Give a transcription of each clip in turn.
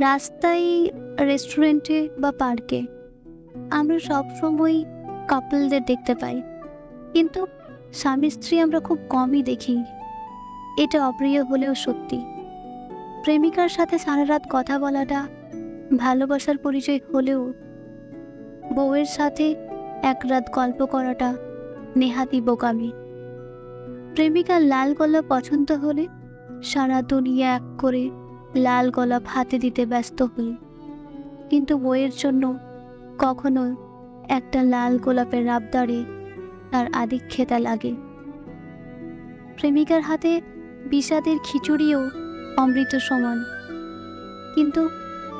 রাস্তায় রেস্টুরেন্টে বা পার্কে আমরা সবসময় কাপলদের দেখতে পাই। কিন্তু স্বামী স্ত্রী আমরা খুব কমই দেখি। এটা অপ্রিয় হলেও সত্যি। প্রেমিকার সাথে সারা রাত কথা বলাটা ভালোবাসার পরিচয় হলেও বউয়ের সাথে এক রাত গল্প করাটা নেহাতি বোকামি। প্রেমিকার লাল গলা পছন্দ হলে সারা দুনিয়া এক করে লাল গোলাপ হাতে দিতে ব্যস্ত হই। কিন্তু বইয়ের জন্য কখনো একটা লাল গোলাপের রাবদারে তার আদিক্ষেতা লাগে। প্রেমিকার হাতে বিষাদের খিচুড়িও অমৃত সমান। কিন্তু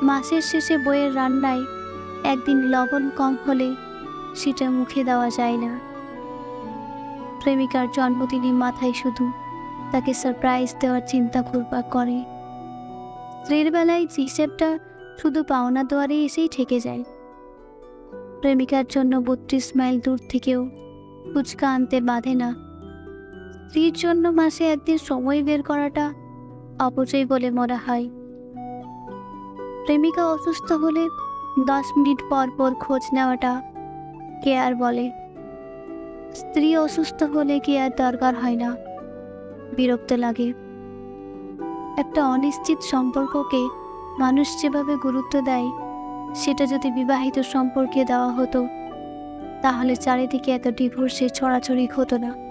মাসের শেষে বইয়ের রান্নায় একদিন লবণ কম হলে সেটা মুখে দেওয়া যায় না। প্রেমিকার জন্মদিনে মাথায় শুধু তাকে সারপ্রাইজ দেওয়ার চিন্তা ঘুরপাক করে। স্ত্রীর বেলায় হিসেবটা শুধু পাওনা দুয়ারে এসেই ঠেকে যায়। প্রেমিকার জন্য বত্রিশ মাইল দূর থেকেও ফুচকা আনতে বাধে না। স্ত্রীর জন্য মাসে একদিন সময় বের করাটা অপচয় বলে মনে হয়। প্রেমিকা অসুস্থ হলে দশ মিনিট পর পর খোঁজ নেওয়াটা কেয়ার বলে। স্ত্রী অসুস্থ হলে কেয়ার দরকার হয় না। বিরক্ত লাগে। একটা অনিশ্চিত সম্পর্ককে মানুষ যেভাবে গুরুত্ব দেয়, সেটা যদি বিবাহিত সম্পর্কে দেওয়া হতো, তাহলে চারিদিকে এত ডিভোর্সে ছড়াছড়ি হতো না।